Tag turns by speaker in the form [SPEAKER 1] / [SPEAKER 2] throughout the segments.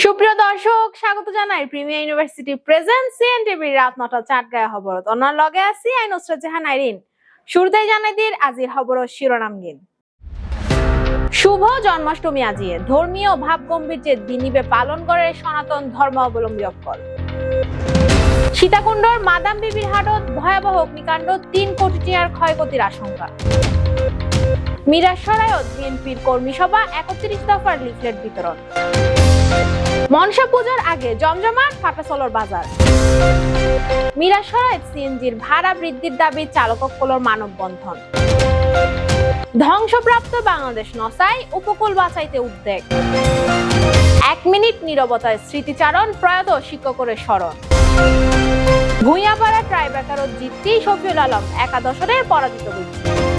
[SPEAKER 1] সুপ্রিয় দর্শক, স্বাগত জানাই প্রিমিয়ার ইউনিভার্সিটি প্রেজেন্ট সিএনটিভি রাত নটা চার গায়ে খবরত। অনার লগে আছি আই নুসরাত জাহান আইরিন। শুরুতেই জানাই দির আজির খবর শিরোনাম গিন শুভ জন্মাষ্টমী আজিয়ে। ধর্মীয় ভাব গম্ভীর্যের দিনিবে পালন করে সনাতন ধর্মাবলম্বী অকল সীতাকুণ্ডর মাদাম বিবির হাটত ভয়াবহ অগ্নিকাণ্ড, তিন কোটি টিয়ার ক্ষয়ক্ষতির আশঙ্কা। মিরাসরায়ত বিএনপির কর্মী সভা, একত্রিশ দফার লিফলেট বিতরণ। মনসা পূজার আগে জমজমাট ফাটাসলর বাজার। মিরাসরায় সিএনজির ভাড়া বৃদ্ধির দাবি চালককলর মানববন্ধন। ধ্বংসপ্রাপ্ত বাংলাদেশ নসাই উপকূল বাঁচাইতে উদ্বেগ। এক মিনিট নীরবতায় স্মৃতিচারণ প্রয়াত শিক্ষকের স্মরণ। ভুইয়াপাড়া ট্রাইব্রেকারত জিততেই শফিউল আলম একাদশরে পরাজিত হয়েছে।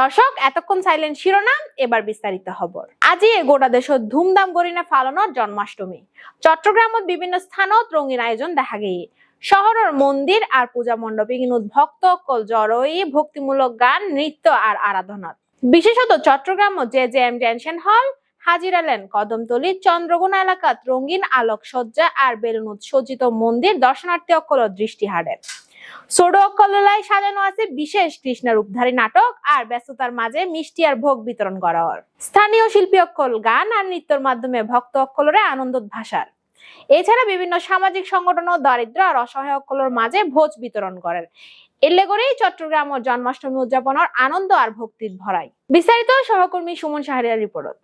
[SPEAKER 1] দর্শক, এতক্ষণ সাইলেন্ট শিরোনাম, এবার বিস্তারিত খবর। আজি গোটা দেশত ধুমধাম গরিনে ফালনত জন্মাষ্টমী। চট্টগ্রামত বিভিন্ন স্থানত রঙিন আয়োজন দেখা গিয়ে শহরের মন্দির আর পূজা মণ্ডপে কিন্তু ভক্ত কল জড়ই ভক্তিমূলক গান, নৃত্য আর আরাধনা বিশেষত চট্টগ্রাম জে জে এম জেনশন হল, হাজিরা লেন কদমতলী চন্দ্রগুনা এলাকাত রঙিন আলোকসজ্জা আর বেলুন সজ্জিত মন্দির দর্শনার্থী অকল দৃষ্টি হারেন অক্কলায় সাজানো আছে বিশেষ কৃষ্ণের রূপধারী নাটক আর ব্যস্ততার মাঝে মিষ্টি আর ভোগ বিতরণ করা হয়। স্থানীয় শিল্পী অক্কল গান আর নৃত্যের মাধ্যমে ভক্ত অক্কলরে ভাষার এছাড়া বিভিন্ন সামাজিক সংগঠন ও দারিদ্র আর অসহায় অক্কলের মাঝে ভোজ বিতরণ করেন। এলে করেই চট্টগ্রাম ও জন্মাষ্টমী উদযাপনের আনন্দ আর ভক্তির ভরাই। বিস্তারিত সহকর্মী সুমন শাহরিয়ার রিপোর্ট।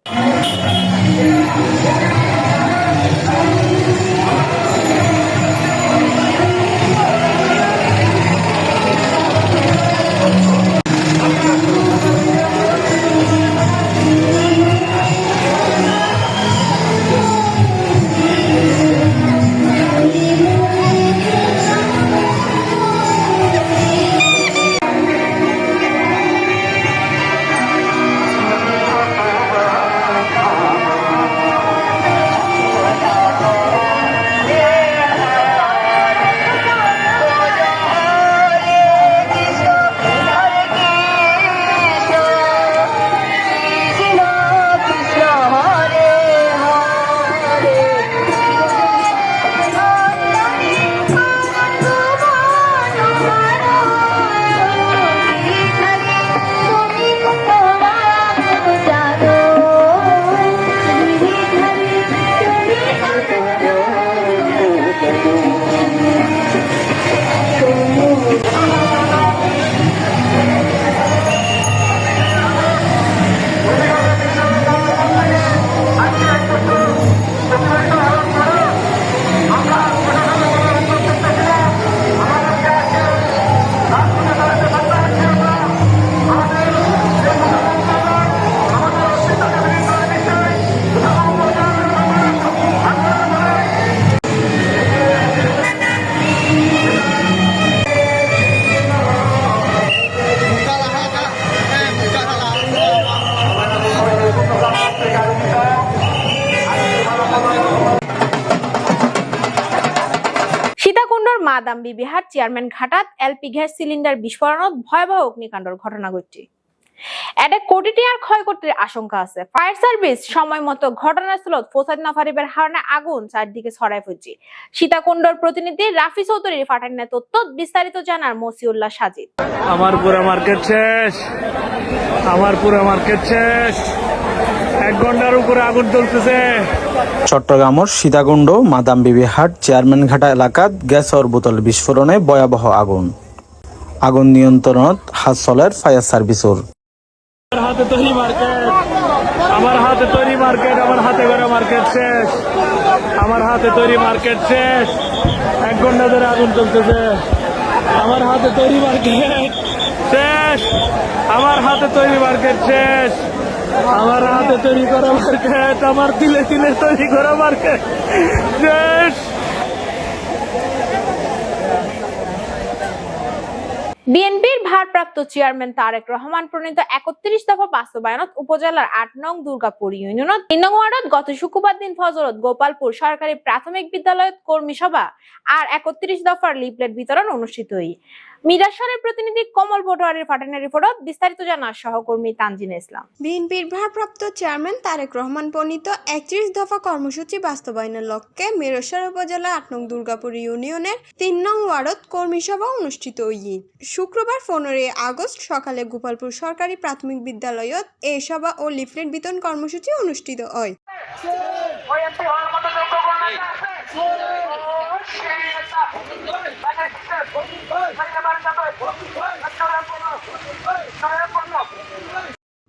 [SPEAKER 1] চেয়ারম্যান ঘাটাত, এলপি গ্যাস সিলিন্ডার বিস্ফোরণত ভয়াবহ অগ্নিকাণ্ডর ঘটনা ঘটছে। এটা কোটি ক্ষয়ক্ষতির আশঙ্কা আছে। ফায়ার সার্ভিস সময় মতো ঘটনাস্থলত পৌঁছাতে না পারিবার কারণে আগুন চারদিকে ছড়াই পড়ছে সীতাকুণ্ডর প্রতিনিধি রাফি চৌধুরীর ফাটান্না তথ্য বিস্তারিত জানার মসিউল্লাহ সাজিদ।
[SPEAKER 2] আমার পুরো মার্কেট শেষ। আমার মার্কেট শেষ। এক ঘণ্টার উপরে আগুন চলতেছে
[SPEAKER 3] চট্টগ্রামের সীতাকুণ্ড, মাদাম বিবি হাট চেয়ারম্যানঘাটা এলাকাত গ্যাসর বোতল বিস্ফোরণে ভয়াবহ আগুন। আগুন নিয়ন্ত্রণত হাত চলের ফায়ার সার্ভিসর।
[SPEAKER 2] আমার হাতে তৈরি মার্কেট, আমার হাতে মার্কেট শেষ। আমার হাতে তৈরি মার্কেট শেষ। এক ঘণ্টা ধরে আগুন চলতেছে। আমার হাতে তৈরি মার্কেট শেষ। আমার হাতে তৈরি মার্কেট শেষ। আমার হাতে তৈরি করা মার্কেট, আমার তিলে তিলে তৈরি করা মার্কেট।
[SPEAKER 1] বিএনপির ভারপ্রাপ্ত চেয়ারম্যান তারেক রহমান প্রণীত একত্রিশ দফা বাস্তবায়নত উপজেলার আট নং দুর্গাপুর ইউনিয়নত তিন নং ওয়ার্ডত গত শুক্রবার দিন ফজরত গোপালপুর সরকারি প্রাথমিক বিদ্যালয়ত কর্মী সভা আর একত্রিশ দফার লিফলেট বিতরণ অনুষ্ঠিত হই মিরাশ্বরের প্রতিনিধি কমল পটোয়ারির ফাটানের রিপোর্ট বিস্তারিত জানার সহকর্মী তানজিনা ইসলাম।
[SPEAKER 4] বিএনপির ভারপ্রাপ্ত চেয়ারম্যান তারেক রহমান প্রণীত একত্রিশ দফা কর্মসূচি বাস্তবায়নের লক্ষ্যে মেরসর উপজেলা আট নং দুর্গাপুর ইউনিয়নের তিন নং ওয়ার্ডত কর্মী সভা অনুষ্ঠিত হই শুক্রবার পনেরোই আগস্ট সকালে গোপালপুর সরকারি প্রাথমিক বিদ্যালয়ত এই সভা ও লিফলেট বিতরণ কর্মসূচি অনুষ্ঠিত হয়।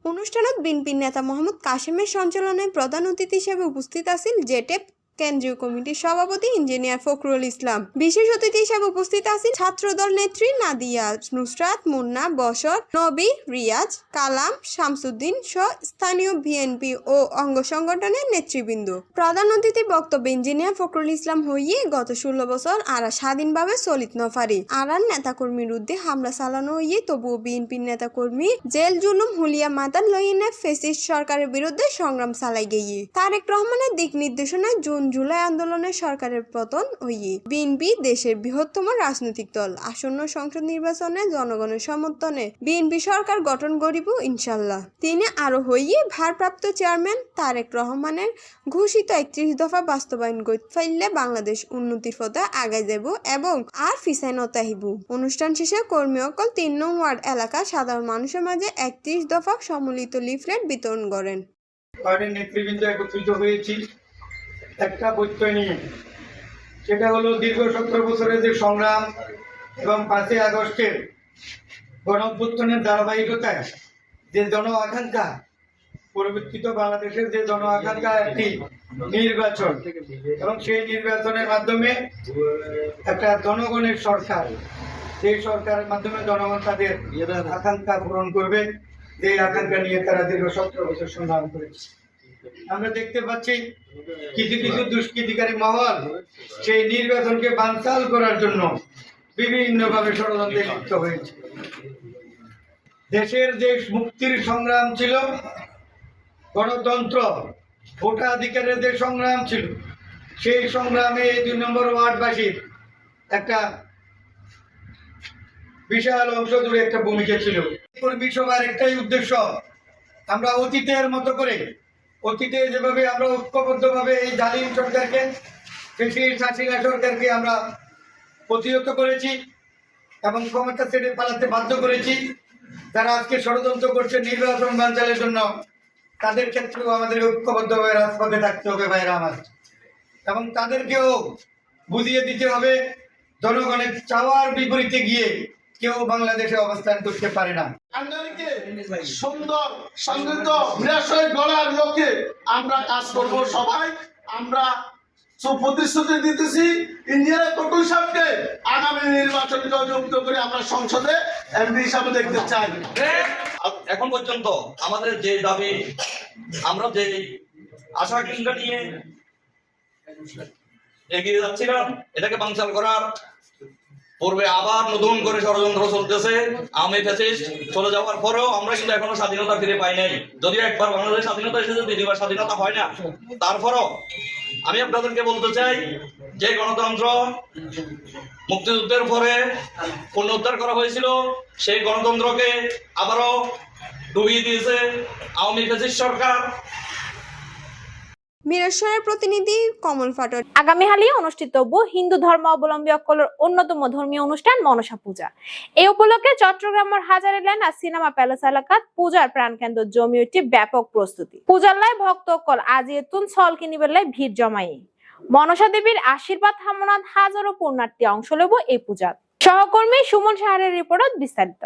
[SPEAKER 4] অনুষ্ঠানত বিনপিন নেতা মোহাম্মদ কাশেমের সঞ্চালনায় প্রধান অতিথি হিসেবে উপস্থিত আছেন জেটেপ কেন্দ্রীয় কমিটির সভাপতি ইঞ্জিনিয়ার ফখরুল ইসলাম। বিশেষ অতিথি হিসেবে উপস্থিত আছেন ছাত্রদল নেত্রী নাদিয়া নুসরাত, মুন্না বসর নবী রিয়াজ, কালাম শামসুদ্দিন সহ স্থানীয় বিএনপি ও অঙ্গ সংগঠনের নেতৃবৃন্দ। প্রধান অতিথি বক্তব্য ইঞ্জিনিয়ার ফখরুল ইসলাম হইয়ে গত ষোলো বছর আরা স্বাধীনভাবে চলিত নফারি। আরার নেতাকর্মীর উদ্দে হামলা চালানো হইয়ে তবুও বিএনপির নেতাকর্মী জেল জুলুম, হুলিয়া মাতান লইনে ফেসিস্ট সরকারের বিরুদ্ধে সংগ্রাম চালাই গিয়ে তারেক রহমানের দিক নির্দেশনায় জুন জুলাই আন্দোলনে সরকারের পতন হইয়ে বিএনপি দেশের বৃহত্তম রাজনৈতিক দল। আসন্ন সংসদ নির্বাচনে জনগণের সমর্থনে বিএনপি সরকার গঠন করিব ইনশাল্লাহ তিনি আরও হইয়ে ভারপ্রাপ্ত চেয়ারম্যান তারেক রহমানের ঘোষিত একত্রিশ দফা বাস্তবায়ন করতে পারলে বাংলাদেশ উন্নতির পথে আগায় যাব এবং আর ফিসাই নতাহিব অনুষ্ঠান শেষে কর্মী অকল তিন নং ওয়ার্ড এলাকা সাধারণ মানুষের মাঝে একত্রিশ দফা সম্মিলিত লিফলেট বিতরণ করেন।
[SPEAKER 5] নেতৃবৃন্দ একত্রিত হয়েছি। একটা বৈঠক নিয়ে সেটা হলো দীর্ঘ সতেরো বছরের যে সংগ্রাম এবং পাঁচই আগস্টের গণ অভ্যুত্থানের ধারাবাহিকতায় যে জন আকাঙ্ক্ষা, পরিবর্তিত বাংলাদেশের যে জন আকাঙ্ক্ষা একটি নির্বাচন এবং সেই নির্বাচনের মাধ্যমে একটা জনগণের সরকার, সেই সরকারের মাধ্যমে জনগণ তাদের আকাঙ্ক্ষা পূরণ করবে, যে আকাঙ্ক্ষা নিয়ে তারা দীর্ঘ সতেরো বছর সংগ্রাম করেছে। আমরা দেখতে পাচ্ছি কিছু কিছু দুষ্কৃতিকারী মহল সেই নির্বাচনকে বানচাল করার জন্য বিভিন্নভাবে ষড়যন্ত্রে লিপ্ত হয়েছে। দেশের যে মুক্তির সংগ্রাম ছিল, গণতন্ত্র, ভোটাধিকারের যে সংগ্রাম ছিল, সেই সংগ্রামে এই দুই নম্বর ওয়ার্ডবাসীর একটা বিশাল অংশ জুড়ে একটা ভূমিকা ছিল। কর্মী সভার একটাই উদ্দেশ্য, আমরা অতীতের মতো করে অতীতে যেভাবে আমরা ঐক্যবদ্ধভাবে এই জালিম সরকারকে শাসিনা সরকারকে আমরা প্রতিহত করেছি এবং ক্ষমতা ছেড়ে পালাতে বাধ্য করেছি, তারা আজকে ষড়যন্ত্র করছে নির্বাচন বাঞ্চালের জন্য, তাদের ক্ষেত্রেও আমাদের ঐক্যবদ্ধভাবে রাজপথে থাকতে হবে ভাইরা আমার। এবং তাদেরকেও বুঝিয়ে দিতে হবে, জনগণের চাওয়ার বিপরীতে গিয়ে কেউ বাংলাদেশে অবস্থান করতে পারে না।
[SPEAKER 6] সুন্দর সমৃদ্ধ বিরাশয় গড়ার লক্ষ্যে আমরা কাজ করব সবাই। আমরা সুপ্রতিশ্রুতি দিতেছি ইন্ডিয়ার পটুল সাহেবকে আগামী নির্বাচনে জয়যুক্ত করে আমরা সংসদে এমপি হিসাবে দেখতে চাই।
[SPEAKER 7] এখন পর্যন্ত আমাদের যে দাবি আমরা যে আশা আকাঙ্ক্ষা নিয়ে এগিয়ে যাচ্ছিলাম এটাকে বাঞ্চাল করার পূর্বে আবার নতুন করে ষড়যন্ত্র চলতেছে। আমি ফ্যাসিস্ট চলে যাওয়ার পরেও আমরা কিন্তু এখনও স্বাধীনতা ফিরে পাই নাই। যদিও একবার বাংলাদেশ স্বাধীনতা এসেছে, দ্বিতীয়বার স্বাধীনতা হয় না। তারপরও আমি আপনাদেরকে বলতে চাই, যে গণতন্ত্র মুক্তিযুদ্ধের পরে পুনরুদ্ধার করা হয়েছিল, সেই গণতন্ত্রকে আবারও ডুবিয়ে দিয়েছে আওয়ামী ফ্যাসিস্ট সরকার।
[SPEAKER 4] মিরেশ্বরের প্রতিনিধি কমল ফাটর
[SPEAKER 1] আগামী হালিয়ে অনুষ্ঠিত হব হিন্দু ধর্ম অবলম্বী অকলের অন্যতম ধর্মীয় অনুষ্ঠান মনসা পূজা। এই উপলক্ষে চট্টগ্রামের হাজারে ল্যান্ড আর সিনেমা প্যালেস এলাকাত পূজার প্রাণকেন্দ্র জমিউটি ব্যাপক প্রস্তুতি। পূজার লাই ভক্ত অকল আজি এতুন ছল কিনিবের লাই ভিড় জমাই মনসা দেবীর আশীর্বাদ হামনাথ হাজারো পুণ্যার্থী অংশ লব এই পূজাত। সহকর্মী সুমন সাহারের রিপোর্টত বিস্তারিত।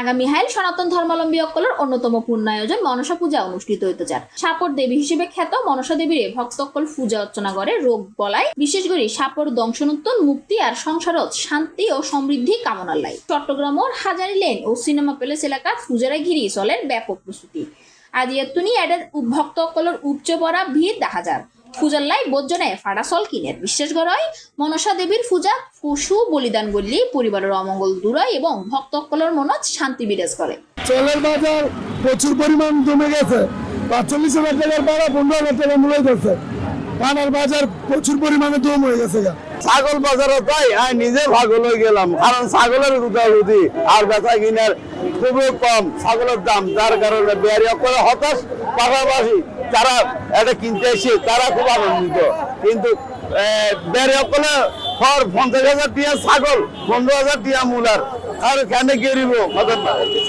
[SPEAKER 8] আগামী হাইল সনাতন ধর্মাবলম্বী অকলের অন্যতম পূর্ণায়োজন মনসা পূজা অনুষ্ঠিত হইতে যার। সাপর দেবী হিসেবে খ্যাত মনসা দেবীর ভক্তকল পূজা অর্চনা করে, রোগ বলায়। বিশেষ করে সাপর দংশনোত্তন, মুক্তি আর সংসারত শান্তি ও সমৃদ্ধি কামনার লাই। চট্টগ্রামর হাজারি লেন ও সিনেমা প্যালেস এলাকাত পূজারা ঘিরি চলের ব্যাপক প্রস্তুতি। আজ এতুনি এডের ভক্ত অকলের উপচে পড়া ভিড় দেখা যায় পূজার লাই বোধজনে ফাড়াসল কিনের বিশ্বাস করা মনসা দেবীর পূজা পশু বলিদান গলি পরিবারের অমঙ্গল দূরায় এবং ভক্তকলর মনত শান্তি বিরাজ করে।
[SPEAKER 9] চলের বাজার প্রচুর পরিমাণ জমে গেছে। পাঁচচল্লিশ হাজার টাকার ভাড়া পনেরো হাজার টাকা মূল্য গেছে পানার বাজার প্রচুর পরিমাণে দম হয়ে গেছে গা।
[SPEAKER 10] ছাগল বাজারে তাই আমি নিজে পাগল হয়ে গেলাম। কারণ ছাগলের গুদাগুদি আর বেচা কিনার খুবই কম ছাগলের দাম, যার কারণে বেয়ারি করে হতাশ, পাশাপাশি যারা এটা কিনতে এসে তারা খুব আনন্দিত। কিন্তু বেয়ারি করে হর পঞ্চাশ হাজার টিয়া ছাগল, পনেরো হাজার টিয়া মূলার আর কেন গেরিব?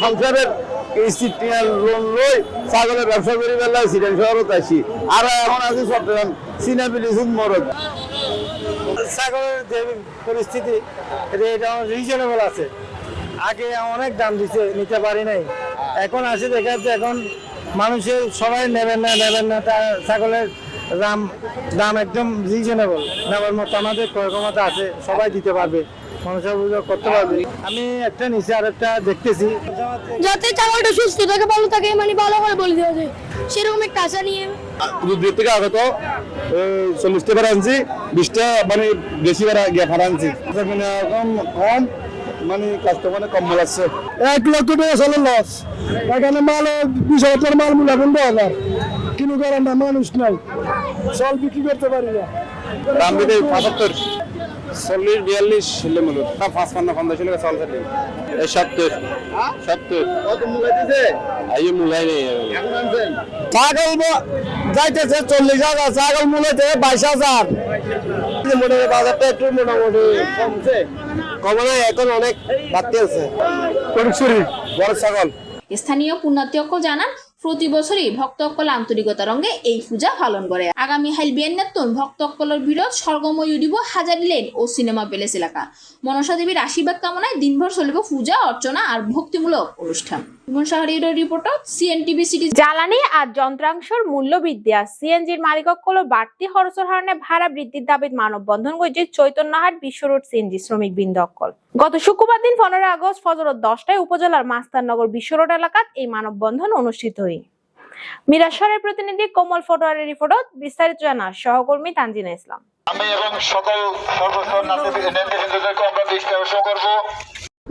[SPEAKER 10] সংসারের কিস্তি লোন লই ছাগলের ব্যবসা করি বেলায় সিটেন শহরত আসি। আর এখন আছি চট্টগ্রাম সিনাপিলিসুন মরদ। ছাগলের যে পরিস্থিতি, এটা রিজনেবল আছে। আগে অনেক দাম দিছে, নিতে পারি নাই। এখন আসে দেখা যাচ্ছে, এখন মানুষের সবাই নেবেন না নেবেন না, তা ছাগলের দাম দাম একদম রিজনেবল নেওয়ার মতো আমাদের ক্রয় ক্ষমতা আছে, সবাই দিতে পারবে। করতে পারবে। আমি একটা নিচে আর একটা দেখতেছি।
[SPEAKER 7] যাতে সুস্থ থাকে ভালো থাকে মানে ভালো করে বলে দেওয়া যায়। সেরকম একটা আশা নিয়ে।
[SPEAKER 10] দূর থেকে আগত চল্লিশটা ভাড়া আনছি বিশটা মানে বেশি আনছি। কম কম মানে কাস্টমারে কম বলাচ্ছে এক লক্ষ টাকা চলে লস এখানে মাল বিশ হাজার মাল মূল্য পনেরো হাজার কিনু করার মানুষ নাই। চল বিক্রি করতে পারি না। দাম দিতে পঁচাত্তর। চল্লিশ বিয়াল্লিশ হলে মূল্য পাঁচ পান্ন পঞ্চাশ এই সত্তর। সত্তর। নেই ছাগল যাইতেছে চল্লিশ হাজার ছাগল মূল্য বাইশ হাজার। মোটামুটি বাজারটা একটু মোটামুটি কমছে কমে এখন অনেক বাড়তে আছে। বড় ছাগল।
[SPEAKER 8] স্থানীয় পুণ্যাত্যক্ষ জানান প্রতি বছরই ভক্তসকল আন্তরিকতা রঙে এই পূজা পালন করে। আগামী হাইল বিয়ান্নাত্তন ভক্তসকলের ভিড়ত স্বর্গময় উঠিব হাজারি লেন ও সিনেমা প্যালেস এলাকা। মনসা দেবীর আশীর্বাদ কামনায় দিনভর চলিব পূজা অর্চনা আর ভক্তিমূলক অনুষ্ঠান। Imon Shahrir reporter CNTV city
[SPEAKER 1] জ্বালানি আর যন্ত্রাংশের মূল্য বৃদ্ধি আর সিএনজির মালিকগুলো বাড়তি খরচের কারণে ভাড়া বৃদ্ধির দাবিত মানববন্ধন করেছে চৈতন্যহাট বিশ্ব রোড সিএনজি শ্রমিক বৃন্দ অক্কল গত শুক্রবার দিন পনেরো আগস্ট ফজরত দশটায় উপজেলার মাস্তারনগর বিশ্ব রোড এলাকাত এই মানববন্ধন অনুষ্ঠিত হয়। মিরাশ্বরের প্রতিনিধি কোমল ফটোয়ারের রিপোর্টত বিস্তারিত জানা সহকর্মী তানজিনা ইসলাম।
[SPEAKER 6] আমি এবং সকল সর্বস্তর নেতৃবৃন্দদেরকে আমরা দৃষ্টি আকর্ষণ করব।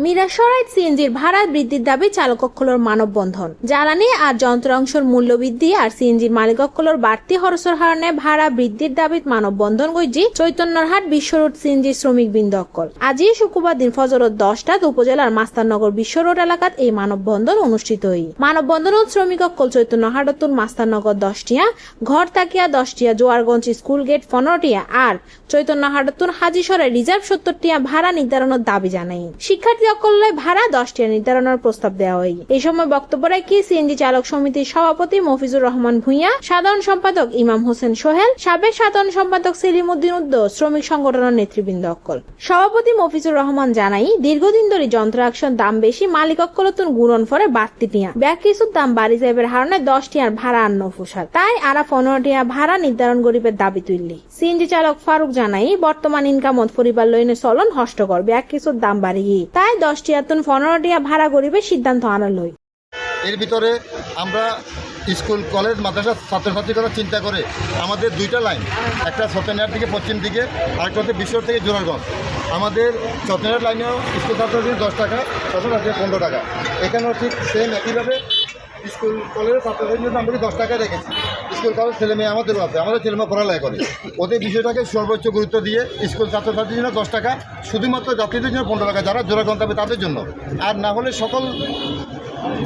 [SPEAKER 1] মিরাসরাইত সিএনজির ভাড়া বৃদ্ধির দাবি চালকক্ষলোর মানববন্ধন। জ্বালানি আর যন্ত্রাংশের মূল্য বৃদ্ধি আর সিএনজির মালিকক্ষলোর বাড়তি খরচের কারণে ভাড়া বৃদ্ধির দাবিত মানববন্ধন গইজি চৈতন্যরহাট বিশ্ব রোড সিএনজি শ্রমিক বৃন্দ অক্কল। আজই শুক্রবার দিন ফজরত দশটাত উপজেলার মাস্তারনগর বিশ্ব রোড এলাকাত এই মানববন্ধন অনুষ্ঠিত হই। মানববন্ধনত শ্রমিক অক্কল চৈতন্যহাটতুন মাস্তারনগর দশটিয়া ঘর তাকিয়া দশটিয়া, জোয়ারগঞ্জ স্কুল গেট পনেরোটিয়া আর চৈতন্যহাটতুন হাজিসরে রিজার্ভ সত্তরটিয়া ভাড়া নির্ধারণের দাবি জানাই। শিক্ষার্থী অকল্যায় ভাড়া দশটিয়া নির্ধারণের প্রস্তাব দেওয়া হয়। এই সময় বক্তব্য রাখি সিএনজি চালক সমিতির সভাপতি মফিজুর রহমান ভূঁইয়া, সাধারণ সম্পাদক ইমাম হোসেন সোহেল, সাবেক সাধারণ সম্পাদক সেলিম উদ্দিন উদ্দ শ্রমিক সংগঠনের নেতৃবৃন্দ অক্কল। সভাপতি মফিজুর রহমান জানাই, দীর্ঘদিন ধরে যন্ত্র যন্ত্রাংশের দাম বেশি, মালিক অক্কলতুন গুণন ফরে বাড়তি টিয়া। ব্যাগ কিছুর দাম বাড়ি যাইবের হারণে দশ টিয়ার ভাড়া আন্ন ফুসার তাই আরা পনেরো টিয়া ভাড়া নির্ধারণ গরিবের দাবি তুললি। সিএনজি চালক ফারুক জানাই, বর্তমান ইনকামত পরিবার লইনে চলন হষ্টকর ব্যাগ কিছুর দাম বাড়িয়ে। তাই দশ টিয়াতুন পনেরো টিয়া ভাড়া গরিবের সিদ্ধান্ত আনা লই
[SPEAKER 6] এর ভিতরে আমরা স্কুল, কলেজ, মাদ্রাসা ছাত্রছাত্রী কথা চিন্তা করে আমাদের দুইটা লাইন, একটা সত্যনারায়ণ থেকে পশ্চিম দিকে, আরেকটা হচ্ছে বিশ্ব থেকে জোরারগঞ্জ। আমাদের সত্যনারায়ণ লাইনেও স্কুল ছাত্রছাত্রী দশ টাকা ছাত্রছাত্রী পনেরো টাকা। এখানেও ঠিক সেম একইভাবে স্কুল কলেজের ছাত্রছাত্রীর জন্য আমরা দশ টাকায় রেখেছি। স্কুল কলেজ ছেলে মেয়ে আমাদেরও আছে আমাদের ছেলে মেয়ে পড়ালেখা করে। ওদের বিষয়টাকে সর্বোচ্চ গুরুত্ব দিয়ে স্কুল ছাত্রছাত্রীর জন্য দশ টাকা, শুধুমাত্র যাত্রীদের জন্য পনেরো টাকা, যারা জোড়া হবে তাদের জন্য। আর না হলে সকল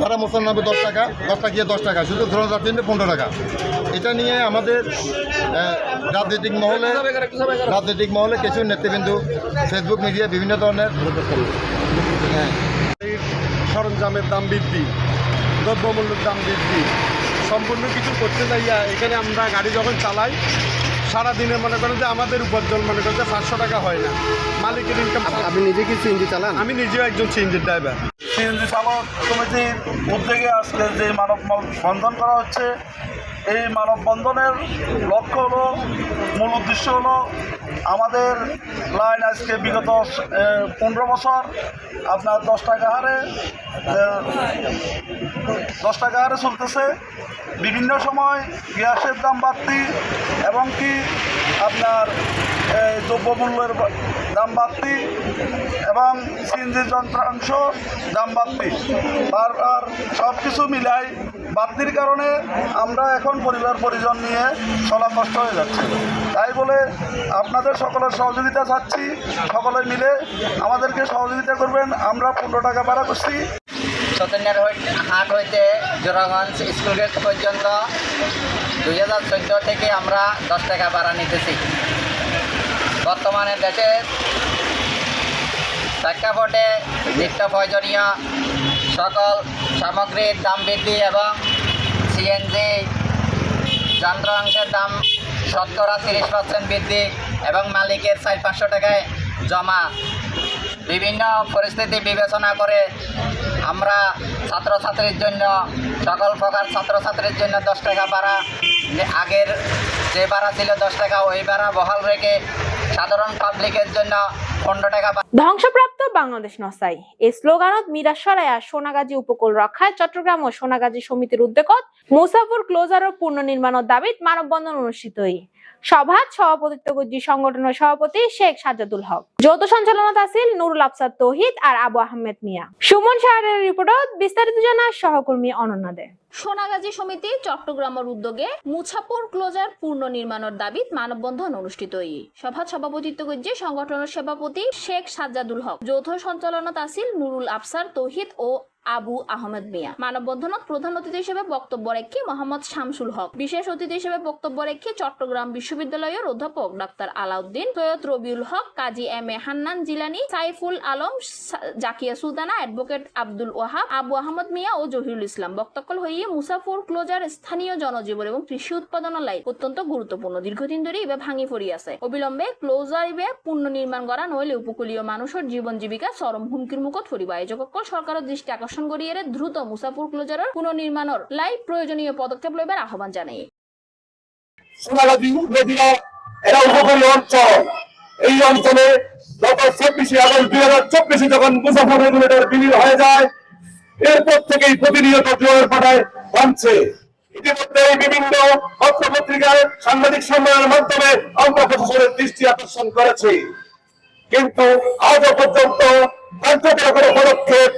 [SPEAKER 6] যারা মুসলমান হবে দশ টাকা দশ টাকা দশ টাকা, শুধু ধরুন যাত্রী নিলে পনেরো টাকা। এটা নিয়ে আমাদের রাজনৈতিক মহলে রাজনৈতিক মহলে কিছু নেতৃবৃন্দ ফেসবুক মিডিয়া বিভিন্ন ধরনের।
[SPEAKER 11] সরঞ্জামের দাম বৃদ্ধি, দ্রব্যমূল্যের দাম বৃদ্ধি সম্পূর্ণ কিছু করতে চাই এখানে আমরা গাড়ি যখন চালাই সারাদিনে মনে করেন যে আমাদের উপার্জন মনে করেন যে পাঁচশো টাকা হয় না। মালিকের ইনকাম
[SPEAKER 10] আপনি নিজে কি সিএনজি চালান?
[SPEAKER 11] আমি নিজেও একজন সিএনজির ড্রাইভার
[SPEAKER 12] সিএনজি চালক কমিটির উদ্যোগে আসলে যে মানব বন্ধন করা হচ্ছে এই মানববন্ধনের লক্ষ্য হলো, মূল উদ্দেশ্য হলো আমাদের লাইন আজকে বিগত পনেরো বছর আপনার দশ টাকা হারে দশ টাকা হারে চলতেছে। বিভিন্ন সময় গ্যাসের দাম বাড়তি এবং কি আপনার দ্রব্যমূল্যের দাম বাড়তি এবং সিএনজি যন্ত্রাংশ দাম বাড়তি। আর সব কিছু মিলাই বাড়তির কারণে আমরা এখন পরিবার পরিজন নিয়ে চলা কষ্ট হয়ে যাচ্ছে। তাই বলে আপনাদের সকলের সহযোগিতা চাচ্ছি। সকলে মিলে আমাদেরকে সহযোগিতা করবেন। আমরা পনেরো টাকা ভাড়া করছি।
[SPEAKER 13] চৈতন্যের হাট হইতে জোড়াগঞ্জ স্কুল গেট পর্যন্ত দুই হাজার চোদ্দ থেকে আমরা দশ টাকা ভাড়া নিতেছি। বর্তমানে দেশে প্রেক্ষাপটে নিত্য প্রয়োজনীয় সকল সামগ্রীর দাম বৃদ্ধি এবং সিএনজি যন্ত্রাংশের দাম শতকরা তিরিশ পার্সেন্ট বৃদ্ধি এবং মালিকের চার পাঁচশো টাকায় জমা। বিভিন্ন পরিস্থিতি বিবেচনা করে আমরা ছাত্রছাত্রীর জন্য, সকল প্রকার ছাত্রছাত্রীর জন্য দশ টাকা ভাড়া আগের যে ভাড়া ছিল দশ টাকা, ওই ভাড়া বহাল রেখে সাধারণ পাবলিকের জন্য পনেরো টাকা
[SPEAKER 1] ধ্বংসপ্রাপ্ত বাংলাদেশ নসাই। এই স্লোগানত মিরাসরায়া সোনাগাজী উপকূল রক্ষায় চট্টগ্রাম ও সোনাগাজী সমিতির উদ্যোগত মুসাফর ক্লোজার ও পুনর্নির্মাণের দাবিত মানববন্ধন অনুষ্ঠিত হই। সভাত সভাপতিত্ব করছি সংগঠনের সভাপতি শেখ সাজ্জাদুল হক। যৌথ সঞ্চালনত আছিল নুরুল আফসাদ তৌহিদ আর আবু আহমেদ মিয়া। সুমন শাহরের রিপোর্টত বিস্তারিত জানায় সহকর্মী অনন্যা দে
[SPEAKER 8] সোনাগাজী সমিতি চট্টগ্রামের উদ্যোগে মুছাপুর ক্লোজার পূর্ণ নির্মাণের দাবিত মানববন্ধন অনুষ্ঠিত সভা সভাপতিত্ব করছে সংগঠনের সভাপতি শেখ সাজ্জাদুল হক, যৌথ সঞ্চালনত আছিল নুরুল আফসার তৌহিদ ও আবু আহমেদ মিয়া। মানববন্ধনত প্রধান অতিথি হিসেবে বক্তব্য রেখে মোহাম্মদ শামসুল হক। বিশেষ অতিথি হিসেবে বক্তব্য রেখে চট্টগ্রাম বিশ্ববিদ্যালয়ের অধ্যাপক doctor Alauddin, Syed Robiul Haque, Kazi M A Hannan Jilani, Saiful Alam Zakia Sultana, advocate Abdul Wahab, Abu Ahmad Mia ও জহিরুল ইসলাম। বক্তকল হইয়ে মুসাফুর ক্লোজার স্থানীয় জনজীবন এবং কৃষি উৎপাদনের লাই অত্যন্ত গুরুত্বপূর্ণ। দীর্ঘদিন ধরে ইবে ভাঙি পড়ি আছে অবিলম্বে ক্লোজার ইবে পূর্ণ নির্মাণ করা নইলে উপকূলীয় মানুষের জীবন জীবিকা চরম হুমকির মুখত এই যোগকল সরকারের দৃষ্টি আকর্ষণ করিয়ে দ্রুত মুসাফুর ক্লোজারের পুনর্নির্মাণের লাই প্রয়োজনীয় পদক্ষেপ লইবার আহ্বান জানাই।
[SPEAKER 9] এই অঞ্চলে গত চব্বিশে আগস্ট দুই হাজার চব্বিশে যখন রেগুলেটর বিলীন হয়ে যায়, এরপর থেকেই প্রতিনিয়ত জোয়ার পাঠায় ইতিমধ্যে বিভিন্ন পত্র পত্রিকায় সাংবাদিক সম্মেলনের মাধ্যমে আমরা প্রশাসনের দৃষ্টি আকর্ষণ করেছি। কিন্তু আজও পর্যন্ত কোনো পদক্ষেপ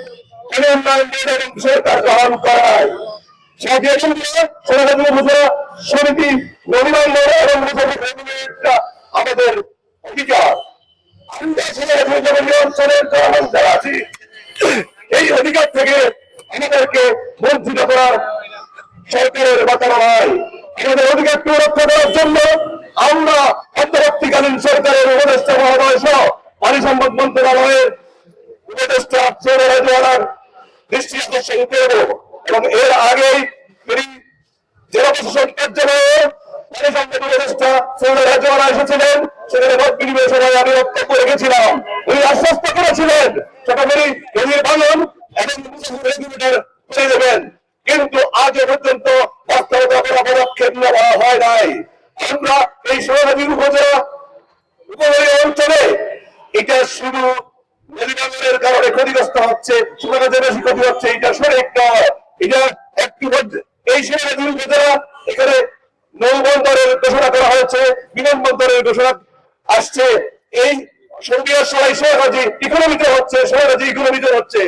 [SPEAKER 9] এই অধিকার থেকে আমাদেরকে করার সরকারের বাঁচানো হয়। আমাদের অধিকারকে রক্ষা করার জন্য আমরা অন্তর্বর্তীকালীন সরকারের উপদেষ্টা মহোদয় সহ পানি সম্পদ মন্ত্রণালয়ের উপদেষ্টা সৌরভ এবং এর আগেই তিনি জেলা এসেছিলেন। দেবেন। কিন্তু আজ পর্যন্ত বাস্তবতা পদক্ষেপ নেওয়া হয় নাই। আমরা এই সোনাগাজী উপজেলা উপকূলীয় অঞ্চলে এটা শুধু নদীবাঙ্গনের কারণে ক্ষতিগ্রস্ত হচ্ছে সোনাগাজে বেশি ক্ষতি হচ্ছে, এটা সঠিক নয়। এটা একটু এই সোনাগাজী উপজেলা এখানে নৌবন্দরের ঘোষণা করা হয়েছে, বিমানবন্দরের ঘোষণা আসছে। এই সঙ্গীয় সবাই সোনাগাজী ইকোনমিতে হচ্ছে সোনাগাজী ইকোনমিতে হচ্ছে।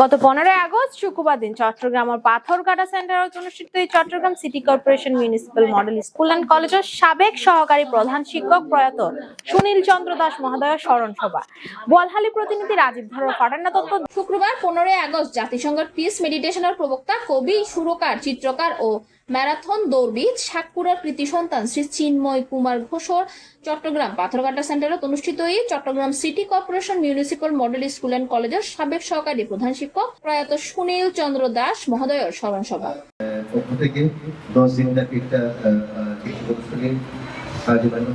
[SPEAKER 1] গত পনেরোই আগস্ট শুক্রবার দিন চট্টগ্রামের পাথরঘাটা সেন্টারে অনুষ্ঠিত এই Chittagong city corporation municipal model school and কলেজের সাবেক সহকারী প্রধান শিক্ষক প্রয়াত সুনীল চন্দ্র দাস মহোদয়ের স্মরণ সভা বলহালি প্রতিনিধি রাজীব ধর ফাটান্না তত্ত্ব
[SPEAKER 8] শুক্রবার পনেরোই আগস্ট জাতিসংঘের পিস মেডিটেশনের প্রবক্তা কবি সুরকার চিত্রকার ও ম্যারাথন দৌড়বিদ সাতপুরার কৃতি সন্তান শ্রী চিন্ময় কুমার ঘোষর, চট্টগ্রাম পাথরঘাটা সেন্টারে অনুষ্ঠিত এই Chittagong city corporation municipal model school and কলেজের সাবেক সহকারী প্রধান শিক্ষক প্রয়াত সুনীল চন্দ্র দাস মহোদয়ের স্মরণ সভা
[SPEAKER 14] পক্ষ থেকে দশ দিন ব্যাপী একটা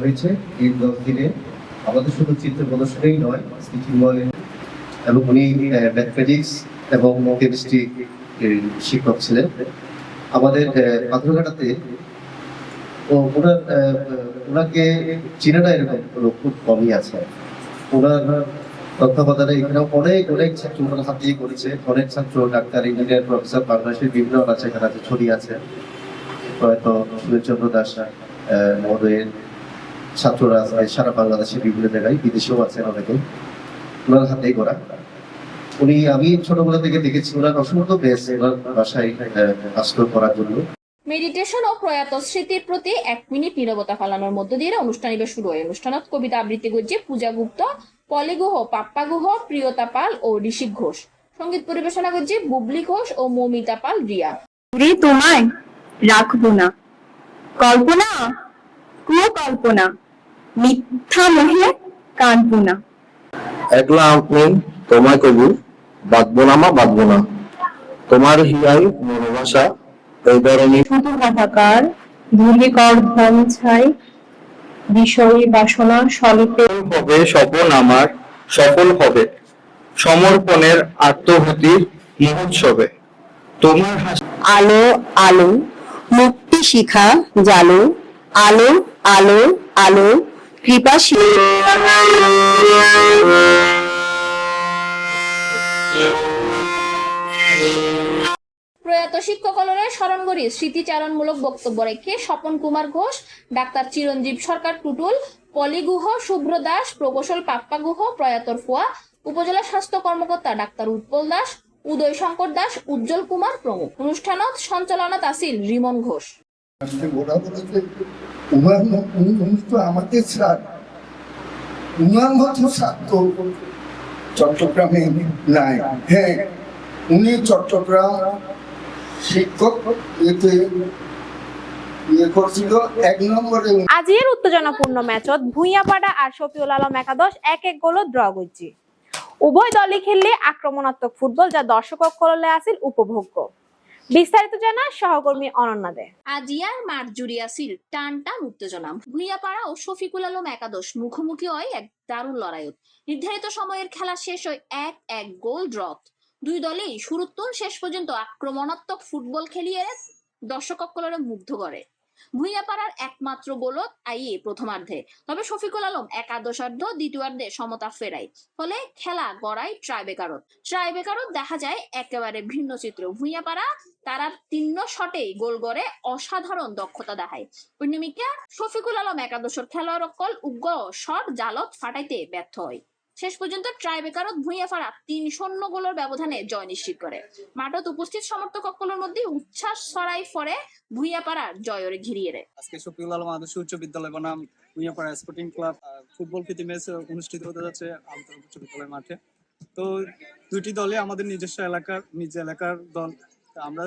[SPEAKER 14] হয়েছে। এই দশ দিনে আমাদের শুধু চিত্র প্রদর্শনী নয় স্মৃতিময় এবং উনি ম্যাথমেটিক্স এবং কেমিস্ট্রি শিক্ষক ছিলেন। আমাদের পাথরঘাটাতে ওনার ওনাকে চিনাটা এরকম খুব কমই আছে। ওনার তত্ত্বাবধানে এখানে অনেক অনেক ছাত্র ওনার হাত দিয়ে করেছে। অনেক ছাত্র, ডাক্তার, ইঞ্জিনিয়ার, প্রফেসর, বাংলাদেশের বিভিন্ন আছে এখানে আছে আছে। হয়তো সুরেশচন্দ্র দাস মহোদয়ের ছাত্ররা সারা বাংলাদেশের বিভিন্ন জায়গায় বিদেশেও আছেন অনেকে। ওনার হাতেই করা। উনি আমি ছোটবেলা থেকে দেখেছি ওনার অসংখ্য বেশ ওনার বাসায় আশ্রয় করার জন্য।
[SPEAKER 8] মেডিটেশন ও প্রয়াত স্মৃতির প্রতি এক মিনিট নীরবতা পালনের মধ্য দিয়ে অনুষ্ঠানিবে শুরু হয়। অনুষ্ঠানত কবিতা আবৃত্তি করছে পূজা গুপ্ত পলি গুহ পাপ্পা গুহ প্রিয়তা পাল ও ঋষিক ঘোষ। সংগীত পরিবেশনা করছে বুবলি ঘোষ ও মৌমিতা পাল রিয়া।
[SPEAKER 15] রে তোমায় রাখব না। কল্পনা? কুকল্পনা মিথ্যা মোহে কাঁদবো না।
[SPEAKER 9] একলা আপনি তোমায় কবু। বাঁধবো না মা বাঁধবো না। তোমার হিয়াই মনোভাষা এই ধরনের
[SPEAKER 15] শুধু হাহাকার ধূলিকর ধন ছাই বিষয়ী বাসনা স্বল্পে
[SPEAKER 9] হবে স্বপন আমার সফল হবে। সমর্পণের আত্মভূতির মহোৎসবে। তোমার
[SPEAKER 15] আলো আলো মুক্তি শিখা জালো আলো আলো আলো কৃপা
[SPEAKER 8] প্রয়াত শিক্ষকলরে স্মরণ করি স্মৃতিচারণমূলক বক্তব্য রেখে স্বপন কুমার ঘোষ, ডাক্তার চিরঞ্জীব সরকার টুটুল, পলি গুহ শুভ্র দাস, প্রকৌশল পাপ্পা গুহ, প্রয়াতর ফুয়া, উপজেলা স্বাস্থ্য কর্মকর্তা ডাক্তার উৎপল দাস, উদয় শঙ্কর দাস, উজ্জ্বল কুমার প্রমুখ। অনুষ্ঠানত সঞ্চালনাত আসিল রিমন ঘোষ।
[SPEAKER 6] উনি তো আমাদের স্যার উনার মতো স্যার তো চট্টগ্রামে নাই। হ্যাঁ উনি চট্টগ্রাম শিক্ষক, এতে
[SPEAKER 1] আজিয়ের উত্তেজনাপূর্ণ ম্যাচত ভুঁইয়াপাড়া আর শফিউল আলম একাদশ এক এক গোল ড্র করছে। উভয় দলই খেললে আক্রমণাত্মক ফুটবল যা দর্শক কললে আসিল উপভোগ্য। বিস্তারিত জানা সহকর্মী অনন্যা দে।
[SPEAKER 8] আজিয়ার মার্জুরিয়া সিল, টান টান উত্তেজনা। ভুইয়াপাড়া ও শফিকুল আলম একাদশ, মুখোমুখি হয় এক দারুণ লড়াইত। নির্ধারিত সময়ের খেলা শেষ হয় এক এক গোল ড্রত। দুই দলেই তো শেষ পর্যন্ত আক্রমণাত্মক ফুটবল খেলিয়ে দর্শক মুগ্ধ করে। ভুইয়াপাড়ার একমাত্র গোলত আইয়ে প্রথমার্ধে। তবে শফিকুল আলম একাদশার্ধ দ্বিতীয়ার্ধে সমতা ফেরায়। ফলে খেলা গড়ায় ট্রাইবেকারত ট্রাইবেকারত দেখা যায় একেবারে ভিন্ন চিত্র ভুইয়াপাড়া তারা তিন্ন শটে গোল গড়ে অসাধারণ দক্ষতা দেখায়। পূর্ণিমিকা শফিকুল আলম একাদশের খেলোয়াড় অকল উগ্র শট জালত ফাটাইতে ব্যর্থ হয়। শেষ পর্যন্ত ট্রাইবেকারত ভুঁইয়া ফারা তিন শূন্য গোলের ব্যবধানে জয় নিশ্চিত করে। মাঠত উপস্থিত সমর্থক অকলের মধ্যে উচ্ছ্বাস ছড়াই ফরে ভুঁইয়া পাড়ার জয়ের ঘিরিয়ে রে
[SPEAKER 16] আজকে শফিউল আলম আদর্শ উচ্চ বিদ্যালয় বনাম ভুঁইয়াপাড়া স্পোর্টিং ক্লাব ফুটবল প্রীতি ম্যাচ অনুষ্ঠিত হতে যাচ্ছে আমতলা উচ্চ বিদ্যালয় মাঠে। তো দুইটি দলে আমাদের নিজস্ব এলাকার, নিজ এলাকার দল। আমরা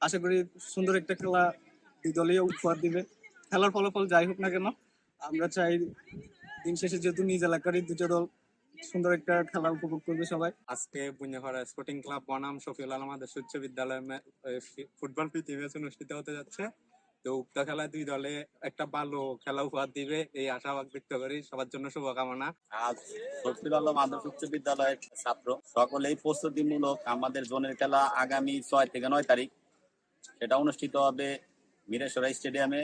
[SPEAKER 16] আশা করি সুন্দর একটা খেলা দুই দলই উপহার দিবে। খেলার ফলাফল যাই হোক না কেন, আমরা চাই দিন শেষে যেহেতু নিজ এলাকারই দুটো দল সুন্দর একটা খেলা উপভোগ করবে সবাই।
[SPEAKER 17] আজকে বুঞ্জাপাড়া স্পোর্টিং ক্লাব বনাম শফিউল আলম আদর্শ উচ্চ বিদ্যালয়ে ফুটবল প্রীতি ম্যাচ অনুষ্ঠিত হতে যাচ্ছে। তো উক্ত খেলা দুই দলে একটা ভালো খেলা উপহার দিবে এই আশাবাদ ব্যক্ত করি। সবার জন্য শুভকামনা।
[SPEAKER 18] আজ শফিউল আলম আদর্শ উচ্চ বিদ্যালয়ের ছাত্র। সকলেই প্রস্তুতিমূলক আমাদের জোনের খেলা আগামী ছয় থেকে নয় তারিখ। সেটা অনুষ্ঠিত হবে মিরেশ্বরা স্টেডিয়ামে।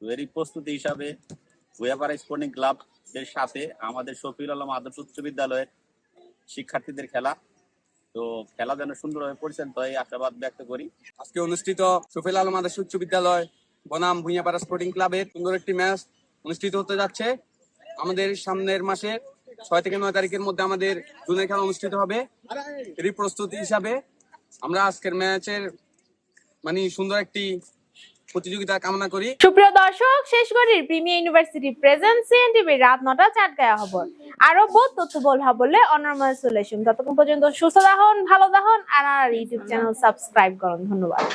[SPEAKER 18] এরই প্রস্তুতি হিসাবে ভুয়াপাড়া স্পোর্টিং ক্লাবের সাথে আমাদের শফিউল আলম আদর্শ উচ্চ বিদ্যালয়ের শিক্ষার্থীদের খেলা। তো খেলা যেন সুন্দরভাবে পরিচালিত হয় আশাবাদ ব্যক্ত করি।
[SPEAKER 16] আজকে অনুষ্ঠিত শফিল আলম আদর্শ উচ্চ বিদ্যালয় বনাম ভুঁইয়াপাড়া স্পোর্টিং ক্লাবের সুন্দর একটি ম্যাচ অনুষ্ঠিত হতে যাচ্ছে। আমাদের সামনের মাসে ছয় থেকে নয় তারিখের মধ্যে আমাদের জুনের খেলা অনুষ্ঠিত হবে। এরই প্রস্তুতি হিসাবে আমরা আজকের ম্যাচের মানে সুন্দর একটি প্রতিযোগিতা কামনা করি।
[SPEAKER 1] সুপ্রিয় দর্শক শেষ করির প্রিমিয়ার ইউনিভার্সিটি প্রেজেন্ট সিএনটিভি রাত নটা চাট গায়া হব আরও বহুত তথ্য বল হবলে অনর্মাল আসুন ততক্ষণ পর্যন্ত সুস্থ দাহন ভালো আর আর ইউটিউব চ্যানেল সাবস্ক্রাইব করুন। ধন্যবাদ।